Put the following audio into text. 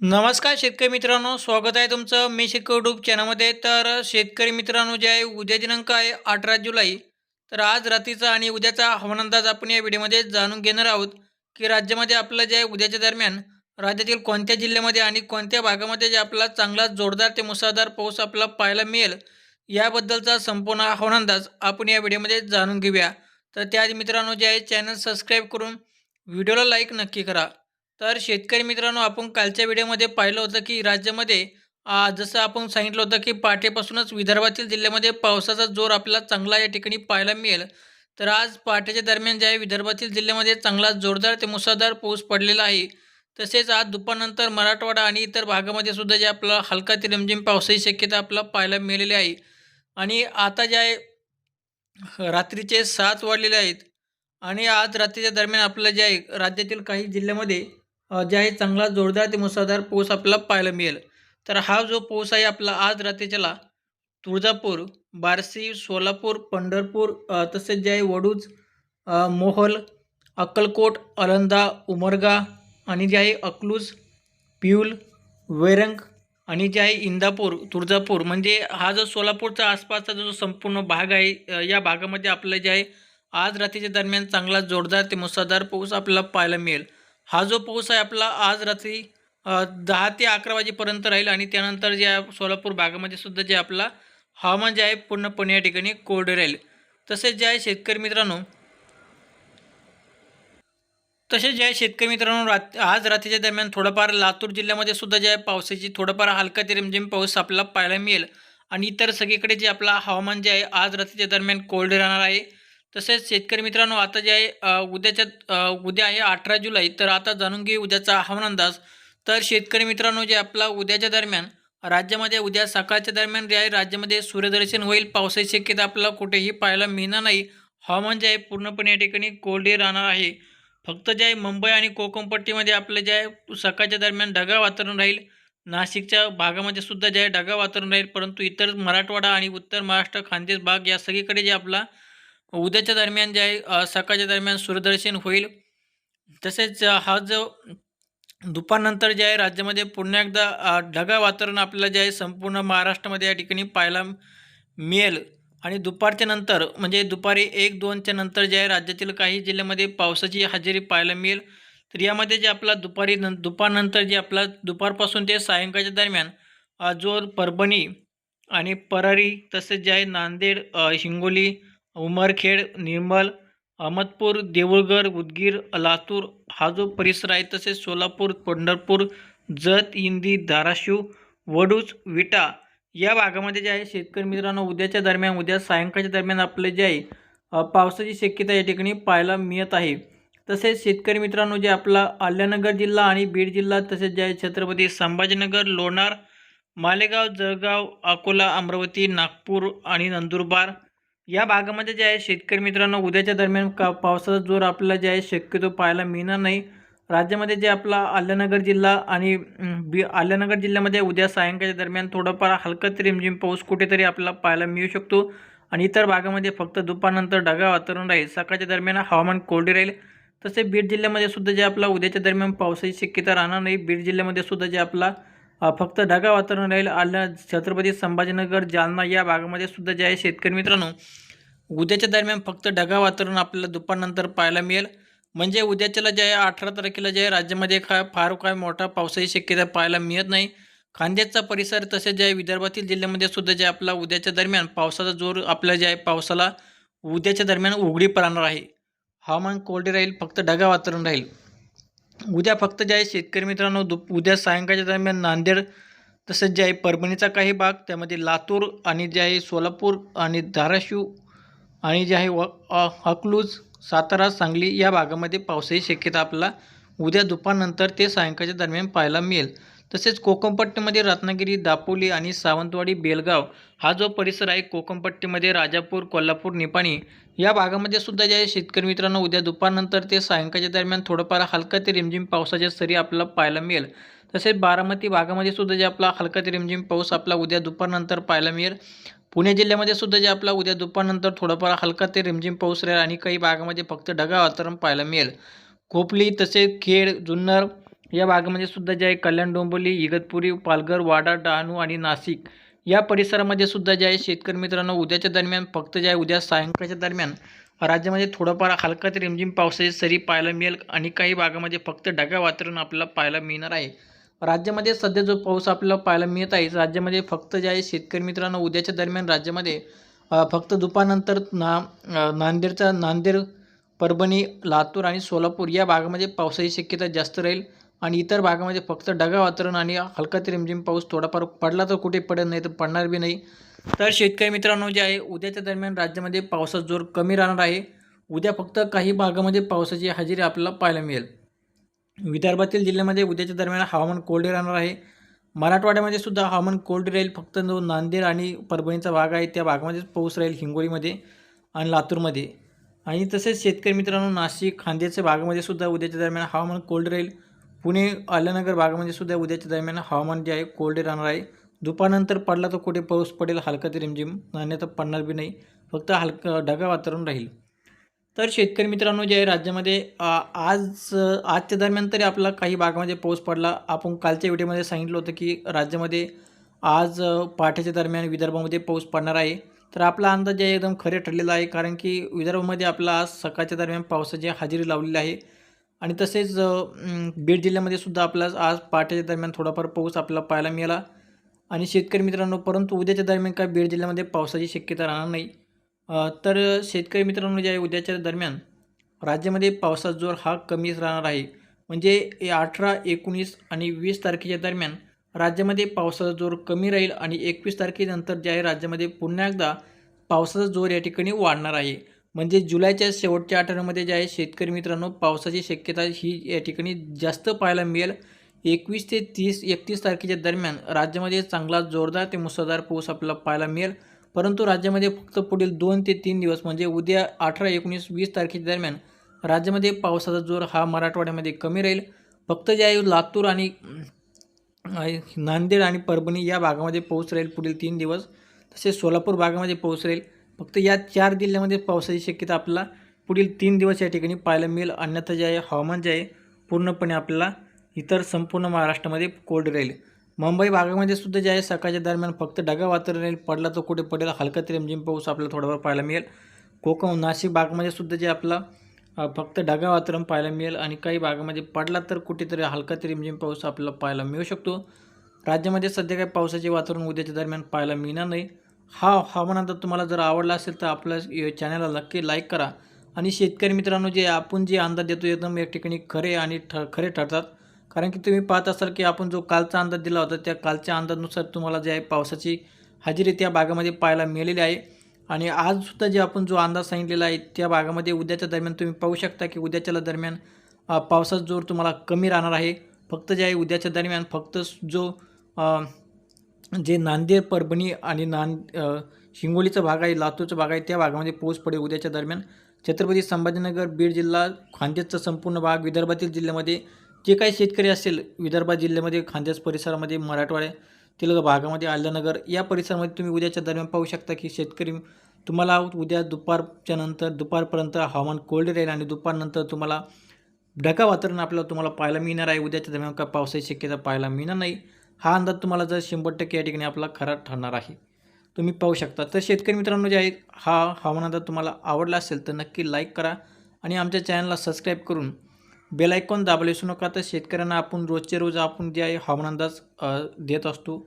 नमस्कार शेतकरी मित्रांनो स्वागत आहे तुमचं मी शेतकरी यूट्यूब चॅनलमध्ये. तर शेतकरी मित्रांनो जे आहे उद्या दिनांक आहे अठरा जुलै. तर आज रात्रीचा आणि उद्याचा हवामान अंदाज आपण या व्हिडिओमध्ये जाणून घेणार आहोत की राज्यामध्ये आपलं जे आहे उद्याच्या दरम्यान राज्यातील कोणत्या जिल्ह्यामध्ये आणि कोणत्या भागामध्ये जे आपला चांगला जोरदार ते मुसळधार पाऊस आपला पाहायला मिळेल याबद्दलचा संपूर्ण हवामान अंदाज आपण या व्हिडिओमध्ये जाणून घेऊया. तर त्याआधी मित्रांनो जे आहे चॅनल सबस्क्राईब करून व्हिडिओला लाईक नक्की करा. तर शेतकरी मित्रांनो आपण कालच्या व्हिडिओमध्ये पाहिलं होतं की राज्यामध्ये जसं आपण सांगितलं होतं की पहाटेपासूनच विदर्भातील जिल्ह्यामध्ये पावसाचा जोर आपल्याला चांगला या ठिकाणी पाहायला मिळेल. तर आज पहाटेच्या दरम्यान जे आहे विदर्भातील जिल्ह्यामध्ये चांगला जोरदार ते मुसळधार पाऊस पडलेला आहे. तसेच आज दुपारनंतर मराठवाडा आणि इतर भागामध्ये सुद्धा जे आपला हलका ते रिमझिम पावसाची शक्यता आपल्याला पाहायला मिळालेली आहे. आणि आता जे आहे रात्रीचे सात वाढलेले आहेत. आणि आज रात्रीच्या दरम्यान आपलं जे आहे राज्यातील काही जिल्ह्यामध्ये जे आहे चांगला जोरदार ते मुसळधार पाऊस आपल्याला पाहायला मिळेल. तर हा जो पाऊस आहे आपला आज रात्रीच्याला तुळजापूर बारसी सोलापूर पंढरपूर तसेच जे आहे वडूज मोहल मोहोल अक्कलकोट अलंदा उमरगा आणि जे आहे अकलूज पिऊल वेरंग आणि जे आहे इंदापूर तुळजापूर म्हणजे हा जो सोलापूरचा आसपासचा जो संपूर्ण भाग आहे या भागामध्ये आपलं जे आहे आज रात्रीच्या दरम्यान चांगला जोरदार ते मुसळधार पाऊस आपल्याला पाहायला मिळेल. हा जो पाऊस आहे आपला आज रात्री दहा ते अकरा वाजेपर्यंत राहील आणि त्यानंतर जे आहे सोलापूर भागामध्ये सुद्धा जे आपला हवामान जे आहे पूर्णपणे या ठिकाणी कोरडे राहील. तसेच जे आहे शेतकरी मित्रांनो तसेच जे आहे शेतकरी मित्रांनो रात आज रात्रीच्या दरम्यान थोडंफार लातूर जिल्ह्यामध्ये सुद्धा जे आहे पावसाची थोडंफार हलका ते रिमझिम पाऊस आपल्याला पाहायला मिळेल. आणि इतर सगळीकडे जे आपला हवामान जे आहे आज रात्रीच्या दरम्यान कोरडे राहणार आहे. तसेच शेतकरी मित्रांनो आता जे आहे उद्याच्या उद्या आहे अठरा जुलै तर आता जाणून घेऊ उद्याचा हवामान अंदाज. तर शेतकरी मित्रांनो जे आपला उद्याच्या दरम्यान राज्यामध्ये उद्या सकाळच्या दरम्यान जे आहे राज्यामध्ये सूर्यदर्शन होईल पावसाची शक्यता आपल्याला कुठेही पाहायला मिळणार नाही. हवामान जे आहे पूर्णपणे या ठिकाणी कोरडे राहणार आहे. फक्त जे आहे मुंबई आणि कोकणपट्टीमध्ये आपलं जे आहे सकाळच्या दरम्यान ढगाळ वातावरण राहील. नाशिकच्या भागामध्ये सुद्धा जे आहे ढगाळ वातावरण राहील परंतु इतर मराठवाडा आणि उत्तर महाराष्ट्र खानदेश भाग या सगळीकडे जे आपला उद्याच्या दरम्यान जे आहे सकाळच्या दरम्यान सूर्यदर्शन होईल. तसेच हा जो दुपारनंतर जे आहे राज्यामध्ये पुन्हा एकदा ढगाळ वातावरण आपल्याला जे आहे संपूर्ण महाराष्ट्रामध्ये या ठिकाणी पाहायला मिळेल. आणि दुपारच्या नंतर म्हणजे दुपारी एक दोनच्या नंतर जे आहे राज्यातील काही जिल्ह्यामध्ये पावसाची हजेरी पाहायला मिळेल. तर यामध्ये जे आपला दुपारी न दुपारनंतर जे आपला दुपारपासून ते सायंकाळच्या दरम्यान जो परभणी आणि परळी तसेच जे आहे नांदेड हिंगोली उमरखेड निर्मल अहमदपूर देऊळगड उदगीर लातूर हा जो परिसर आहे तसेच सोलापूर पंढरपूर जत इंदी धाराशिव वडूज विटा या भागामध्ये जे आहे शेतकरी मित्रांनो उद्याच्या दरम्यान उद्या सायंकाळच्या दरम्यान आपले जे आहे पावसाची शक्यता या ठिकाणी पाहायला मिळत आहे. तसेच शेतकरी मित्रांनो जे आपला अल्यानगर जिल्हा आणि बीड जिल्हा तसेच जे आहे छत्रपती संभाजीनगर लोणार मालेगाव जळगाव अकोला अमरावती नागपूर आणि नंदुरबार या भागामध्ये जे आहे शेतकरी मित्रांनो उद्याच्या दरम्यान का पावसाचा जोर आपल्याला जे आहे शक्यतो पाहायला मिळणार नाही. राज्यामध्ये जे आपला आल्यानगर जिल्हा आणि बी आल्यानगर जिल्ह्यामध्ये उद्या सायंकाळच्या दरम्यान थोडाफार हलका रिमझिम म्हणजे पाऊस कुठेतरी आपल्याला पाहायला मिळू शकतो. आणि इतर भागामध्ये फक्त दुपारनंतर ढगाळ वातावरण राहील. सकाळच्या दरम्यान हवामान कोरडे राहील. तसे बीड जिल्ह्यामध्ये सुद्धा जे आपला उद्याच्या दरम्यान पावसाची शक्यता राहणार नाही. बीड जिल्ह्यामध्ये सुद्धा जे आपला फक्त ढगाळ वातावरण राहील. आल्या छत्रपती संभाजीनगर जालना या भागामध्ये सुद्धा जे आहे शेतकरी मित्रांनो उद्याच्या दरम्यान फक्त ढगाळ वातावरण आपल्याला दुपारनंतर पाहायला मिळेल. म्हणजे उद्याच्याला जे आहे अठरा तारखेला जे आहे राज्यामध्ये काय फार काय मोठा पावसाची शक्यता पाहायला मिळत नाही. खांद्याचा परिसर तसेच जे आहे विदर्भातील जिल्ह्यामध्ये सुद्धा जे आपला उद्याच्या दरम्यान पावसाचा जोर आपल्या जे आहे पावसाला उद्याच्या दरम्यान उघडी पडणार आहे. हवामान कोरडे राहील फक्त ढगा वातावरण राहील. उद्या फक्त जे आहे शेतकरी मित्रांनो दुप उद्या सायंकाळच्या दरम्यान नांदेड तसेच जे आहे परभणीचा काही भाग त्यामध्ये लातूर आणि जे आहे सोलापूर आणि धाराशिव आणि जे आहे व अकलूज सातारा सांगली या भागामध्ये पावसाची शक्यता आपल्याला उद्या दुपारनंतर ते सायंकाळच्या दरम्यान पाहायला मिळेल. तसेच कोकमपट्टीमध्ये रत्नागिरी दापोली आणि सावंतवाडी बेलगाव हा जो परिसर आहे कोकमपट्टीमध्ये राजापूर कोल्हापूर निपाणी या भागामध्ये सुद्धा जे आहे शेतकरी मित्रांनो उद्या दुपारनंतर ते सायंकाळच्या दरम्यान थोडंफार हलका ते रिमझिम पावसाच्या सरी आपल्याला पाहायला मिळेल. तसेच बारामती भागामध्ये सुद्धा जे आपला हलका ते रिमझिम पाऊस आपला उद्या दुपारनंतर पाहायला मिळेल. पुणे जिल्ह्यामध्ये सुद्धा जे आपला उद्या दुपारनंतर थोडाफार हलका ते रिमझिम पाऊस राहील आणि काही भागामध्ये फक्त ढगाळ वातावरण पाहायला मिळेल. खोपली तसेच खेड जुन्नर या भागामध्ये सुद्धा जे आहे कल्याण डोंबिवली इगतपुरी पालघर वाडा डहाणू आणि नाशिक या परिसरामध्ये सुद्धा जे आहे शेतकरी मित्रांनो उद्याच्या दरम्यान फक्त जे आहे उद्या सायंकाळच्या दरम्यान राज्यामध्ये थोडंफार हलका ते रिमझिम पावसाची सरी पाहायला मिळेल आणि काही भागामध्ये फक्त ढगाळ वातावरण आपल्याला पाहायला मिळणार आहे. राज्यामध्ये सध्या जो पाऊस आपल्याला पाहायला मिळत आहे राज्यामध्ये फक्त जे आहे शेतकरी मित्रांनो उद्याच्या दरम्यान राज्यामध्ये फक्त दुपारनंतर ना नांदेडचा नांदेड परभणी लातूर आणि सोलापूर या भागामध्ये पावसाची शक्यता जास्त राहील. आणि इतर भागामध्ये फक्त ढगा वातावरण आणि हलका ते रिमझिम पाऊस थोडाफार पडला तर कुठे पडत नाही तर पडणार बी नाही. तर शेतकरी मित्रांनो जे आहे उद्याच्या दरम्यान राज्यामध्ये पावसाचा जोर कमी राहणार आहे. उद्या फक्त काही भागामध्ये पावसाची हजेरी आपल्याला पाहायला मिळेल. विदर्भातील जिल्ह्यामध्ये उद्याच्या दरम्यान हवामान कोरडे राहणार आहे. मराठवाड्यामध्ये सुद्धा हवामान कोरडे राहील. फक्त जो नांदेड आणि परभणीचा भाग आहे त्या भागामध्येच पाऊस राहील हिंगोलीमध्ये आणि लातूरमध्ये. आणि तसेच शेतकरी मित्रांनो नाशिक खांद्याच्या भागामध्ये सुद्धा उद्याच्या दरम्यान हवामान कोल्ड राहील. पुणे आल्यानगर भागामध्ये सुद्धा उद्याच्या दरम्यान हवामान जे आहे कोरडे राहणार आहे. दुपारनंतर पडला तर कुठे पाऊस पडेल हलका ते रिमझिम तर पडणार बी नाही. फक्त हलकं ढगाळ वातावरण राहील. तर शेतकरी मित्रांनो जे आहे राज्यामध्ये आज आजच्या दरम्यान तरी आपला काही भागामध्ये पाऊस पडला. आपण कालच्या व्हिडिओमध्ये सांगितलं होतं की राज्यामध्ये आज पहाटेच्या दरम्यान विदर्भामध्ये पाऊस पडणार आहे. तर आपला अंदाज जे एकदम खरे ठरलेला आहे कारण की विदर्भामध्ये आपला आज सकाळच्या दरम्यान पावसाची हजेरी लावलेली आहे. आणि तसेच बीड जिल्ह्यामध्ये सुद्धा आपला आज पहाटेच्या दरम्यान थोडाफार पाऊस आपल्याला पाहायला मिळाला. आणि शेतकरी मित्रांनो परंतु उद्याच्या दरम्यान काय बीड जिल्ह्यामध्ये पावसाची शक्यता राहणार नाही. तर शेतकरी मित्रांनो जे आहे उद्याच्या दरम्यान राज्यामध्ये पावसाचा जोर हा कमीच राहणार आहे. म्हणजे अठरा एकोणीस आणि वीस तारखेच्या दरम्यान राज्यामध्ये पावसाचा जोर कमी राहील आणि एकवीस तारखेनंतर जे आहे राज्यामध्ये पुन्हा एकदा पावसाचा जोर या ठिकाणी वाढणार आहे. म्हणजे जुलैच्या शेवटच्या आठवड्यामध्ये जे आहे शेतकरी मित्रांनो पावसाची शक्यता ही या ठिकाणी जास्त पाहायला मिळेल. एकवीस ते तीस एकतीस तारखेच्या दरम्यान राज्यामध्ये चांगला जोरदार ते मुसळधार पाऊस आपल्याला पाहायला मिळेल. परंतु राज्यामध्ये फक्त पुढील दोन ते तीन दिवस म्हणजे उद्या अठरा एकोणीस वीस तारखेच्या दरम्यान राज्यामध्ये पावसाचा जोर हा मराठवाड्यामध्ये कमी राहील. फक्त जे आहे लातूर आणि नांदेड आणि परभणी या भागामध्ये पाऊस राहील पुढील तीन दिवस. तसेच सोलापूर भागामध्ये पाऊस राहील. फक्त या चार जिल्ह्यामध्ये पावसाची शक्यता आपल्याला पुढील तीन दिवस या ठिकाणी पाहायला मिळेल. अन्यथा जे आहे हवामान जे आहे पूर्णपणे आपल्याला इतर संपूर्ण महाराष्ट्रामध्ये कोल्ड राहील. मुंबई भागामध्ये सुद्धा जे आहे सकाळच्या दरम्यान फक्त ढगा वातावरण राहील. पडला तर कुठे पडेल? हलका ते रिमझिम पाऊस आपल्याला थोडाफार पाहायला मिळेल. कोकण नाशिक भागामध्ये सुद्धा जे आपला फक्त ढगा वातावरण पाहायला मिळेल आणि काही भागामध्ये पडला तर कुठेतरी हलका ते रिमझिम पाऊस आपल्याला पाहायला मिळू शकतो. राज्यामध्ये सध्या काही पावसाचे वातावरण उद्याच्या दरम्यान पाहायला मिळणार नाही. हा हवामान तुम्हाला जर आवडला असेल तर आपल्या चॅनलला नक्की लाईक करा. आणि शेतकरी मित्रांनो जे आपण जे अंदाज देतो एकदम एक ठिकाणी खरे आणि ठ खरे ठरतात. कारण की तुम्ही पाहत असाल की आपण जो कालचा अंदाज दिला होता त्या कालच्या अंदाजानुसार तुम्हाला जे आहे पावसाची हजेरी त्या भागामध्ये पाहायला मिळालेली आहे. आणि आजसुद्धा जे आपण जो अंदाज सांगितलेला आहे त्या भागामध्ये उद्याच्या दरम्यान तुम्ही पाहू शकता की उद्याच्या दरम्यान पावसाचा जोर तुम्हाला कमी राहणार आहे. फक्त जे आहे उद्याच्या दरम्यान फक्त जो जे नांदेड परभणी आणि नांद हिंगोलीचा भाग आहे लातूरचा भाग आहे त्या भागामध्ये पाऊस पडेल उद्याच्या दरम्यान. छत्रपती संभाजीनगर बीड जिल्हा खान्देशचा संपूर्ण भाग विदर्भातील जिल्ह्यामध्ये जे काही शेतकरी असेल विदर्भात जिल्ह्यामध्ये खान्देश परिसरामध्ये मराठवाड्यातील भागामध्ये आल्यानगर या परिसरामध्ये तुम्ही उद्याच्या दरम्यान पाहू शकता की शेतकरी तुम्हाला उद्या दुपारच्या नंतर दुपारपर्यंत हवामान कोल्ड राहील आणि दुपारनंतर तुम्हाला ढगा वातावरण आपल्याला तुम्हाला पाहायला मिळणार आहे. उद्याच्या दरम्यान का पावसाची शक्यता पाहायला मिळणार नाही? हा अंदाज तुम्हाला जर शंभर टक्के या ठिकाणी आपला खरा ठरणार आहे. तुम्ही पाहू शकता. तर शेतकरी मित्रांनो जे आहे हा हवामान अंदाज तुम्हाला आवडला असेल तर नक्की लाईक करा आणि आमच्या चॅनलला सबस्क्राईब करून बेलायकॉन दाबले सु नका. तर शेतकऱ्यांना आपण रोजचे रोज आपण जे आहे हवामान अंदाज देत असतो